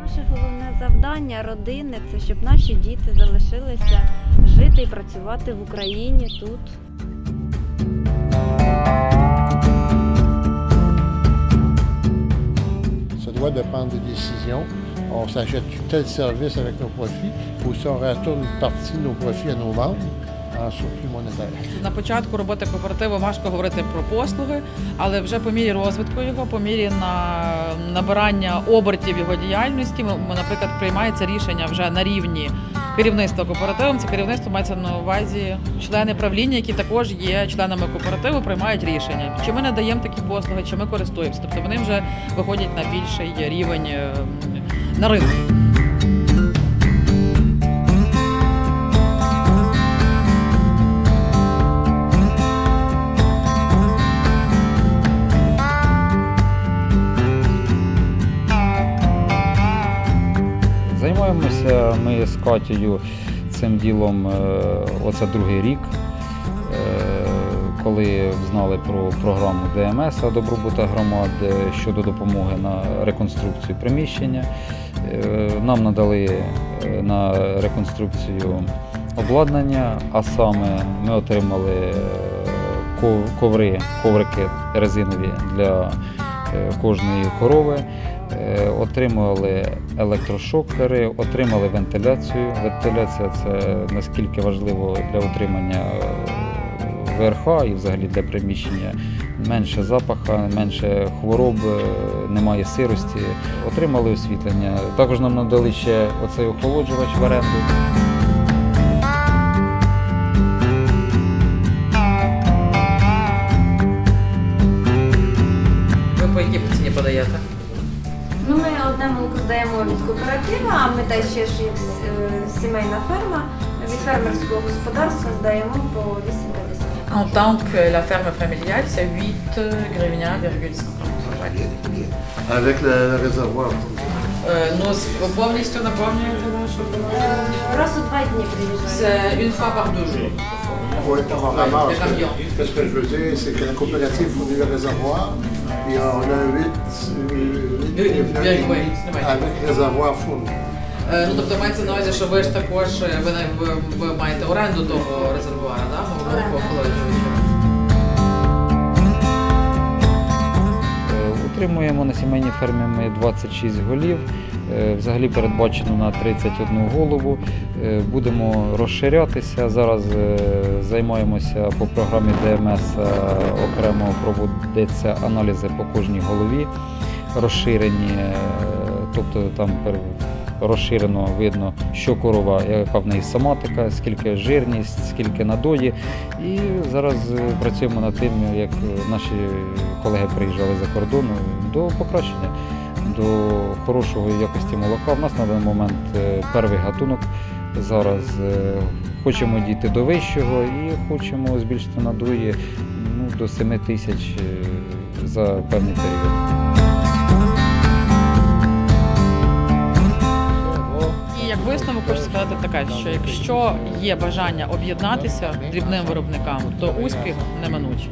Наше головне завдання родини. Це щоб наші діти залишилися жити і працювати в Україні тут. Ça doit dépendre des décisions. On s'achète tel service avec nos profits ou si on retourne une partie de nos profits à nos Surplus monétaire. На початку роботи кооперативу важко говорити про послуги, але вже по мірі розвитку його, по мірі на набирання обертів його діяльності, наприклад, приймається рішення вже на рівні керівництва кооперативу. Це керівництво мається на увазі члени правління, які також є членами кооперативу, приймають рішення. Чи ми надаємо такі послуги, чи ми користуємося. Тобто вони вже виходять на більший рівень е, на ринку. Ми з Катєю цим ділом е, оце другий рік. Е, Коли знали про програму ДМС добробута громад щодо допомоги на реконструкцію приміщення, е, нам надали на реконструкцію обладнання, а саме ми отримали коври, коврики резинові для кожної корови. Е, Отримували електрошокери, отримали вентиляцію. Вентиляція це наскільки важливо для утримання е, ВРХ і взагалі для приміщення. Менше запаха, менше хвороб, е, немає сирості. Отримали освітлення. Також нам надали ще оцей охолоджувач в оренду. Ціні подаєте? Ну, ми одне молоко здаємо від кооператива, а ми та ще ж як с- е, сімейна ферма. Від фермерського господарства здаємо по 8,50. En tant que la ferme familiale, c'est 8 гривня,5. Avec le, le réservoir. Е, Ну, з повністю наповнюєте нашу Раз у два дні приїжджаємо. Це une fois par deux jours. Oui, on ramasse. le camion. Ce que je veux dire, c'est que la coopérative fournit le réservoir et on a 8, Oui, oui, oui, c'est vrai. avec réservoir fourni. Е, Ну, тобто мається на увазі, що ви ж також е, ви, не- ви, ви маєте оренду того резервуара, да? Охолоджувача. Утримуємо на сімейній фермі ми 26 голів. Е, Взагалі передбачено на 31 голову. Е, Будемо розширятися. Зараз е, займаємося по програмі ДМС. Окремо проводяться аналізи по кожній голові, розширені, тобто там розширено видно, що корова, яка в неї соматика, скільки жирність, скільки надої. І зараз працюємо над тим, як наші колеги приїжджали за кордону, до покращення, до хорошої якості молока. У нас на даний момент е, перший гатунок. Зараз е, хочемо дійти до вищого і хочемо збільшити надої ну, до 7 тисяч е, за певний період. Як висновок хочу сказати таке, що якщо є бажання об'єднатися дрібним виробникам, то успіх неминучий.